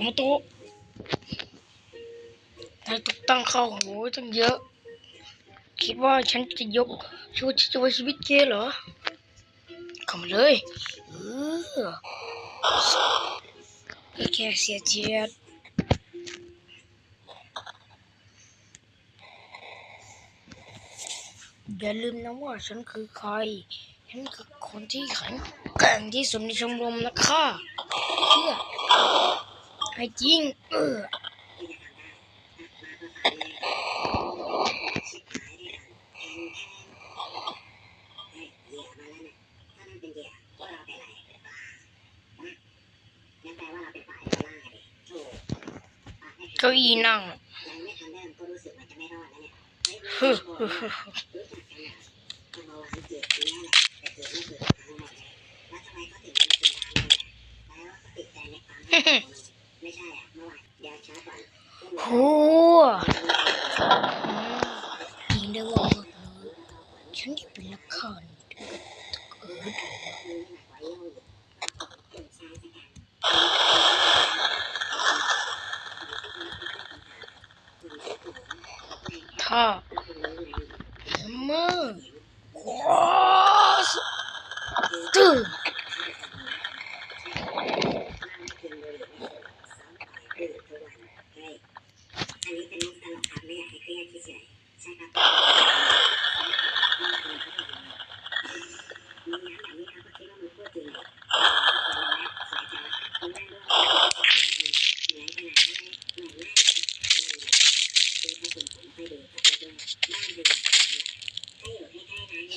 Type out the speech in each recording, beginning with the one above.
กรรมโตะนายถูกตั้งเข้าโหตั้งเยอะ คิดว่าฉันจะยกช่วยช่วยชีวิตแกเหรอเข้ามาเลยเออแค่เสียเจียดอย่าลืมนะว่าฉันคือใคร ฉันคือคนที่แข็งแกร่งที่สุดในชมรมนะค่ะเชื่อ ให้จริง เออเก้าอี้นั่งฮึฮึฮึฮึ ฮึฮึโหจริงได้ว่าฉันที่เป็นนักข่าวเกิดถ้าเมื่อคอสตึง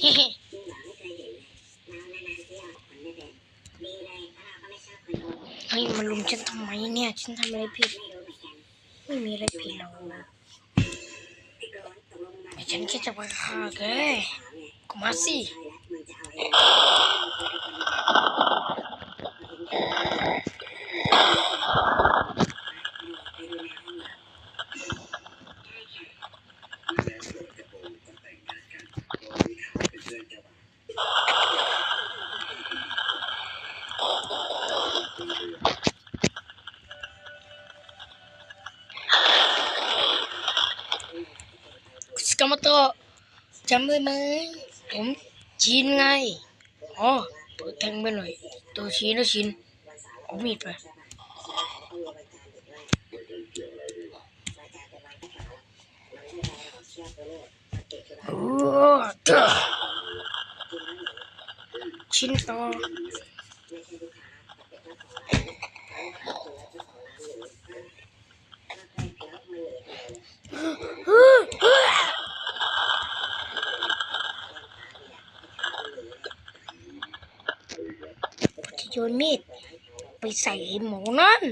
เฮ้เฮ้ย มาลุมฉันทำไมเนี่ย ฉันทำอะไรผิด ไม่มีอะไรผิดหรอกแต่ฉันแค่จะไปฆ่าแกก็มาสิ กามาโตจำได้ไหมผมชินไง อ๋อเปิดแทงไปหน่อย ตัวชินแล้วชินเอามีดไปโอ้เจ้ชินต่อจะ โยนมีดไปใส่หมูนั่น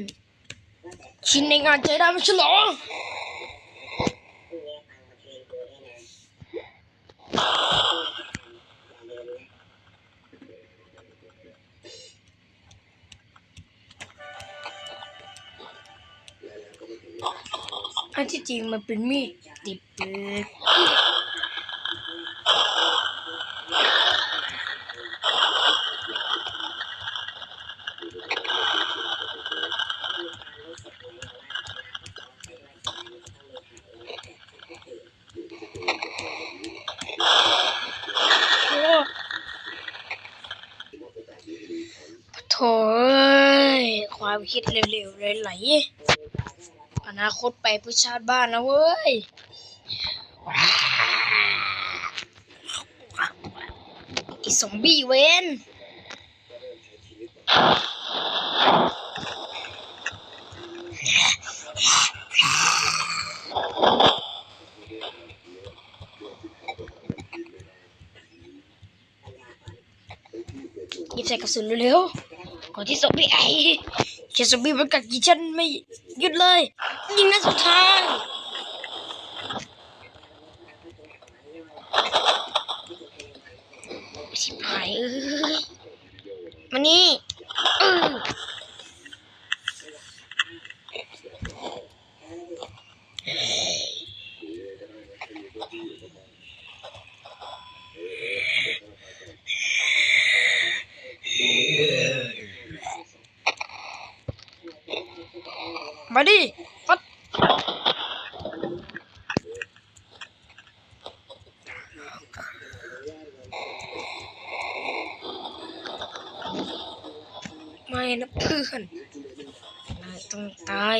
ชินในงานใจดำฉลองอันที่จริงมันเป็นมีดติดเปลือกโอ้โถ่เอ้ย ความคิดเร็วๆเลยไหลอนาคตไปเพื่อชาติบ้านนะเว้ยไอีสมบี้เวนหยิบใส่กระสุนเร็วๆ คนที่ซอมบี้ไอ้แค่ซอมบี้มันกัดกี่ฉันไม่หยุดเลย ยิงนัดสุดท้ายสิบหายเอ้ยมานี่เออ มาดิปัดไม่นะเพื่อนนายต้องตาย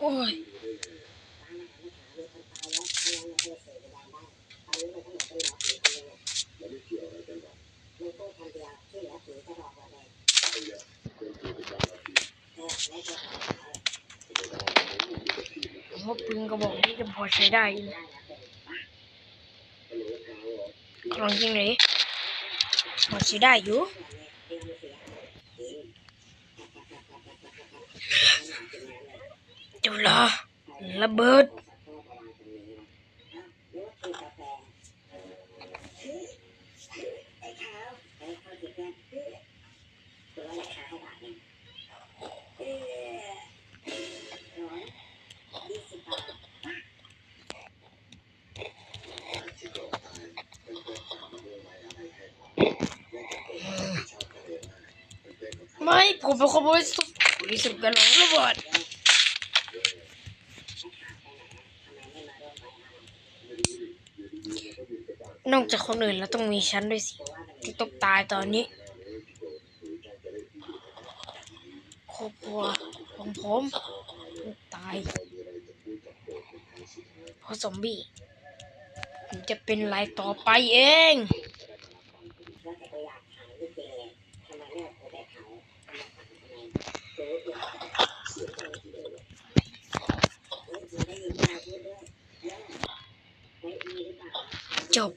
โอ้ย ผมว่าปืนกระบอกนี้จะพอใช้ได้นะลองยิงหน่อยพอใช้ได้อยู่เดี๋ยวรอระเบิด ไม่ ผมเป็นคนบริสุทธิ์บริสุทธิ์กันหลงระเบิดนอกจากคนอื่นแล้วต้องมีฉันด้วยสิ ที่ต้องตายตอนนี้ครอบครัวของผมต้องตายเพราะซอมบี้ผมจะเป็นไรต่อไปเอง จบ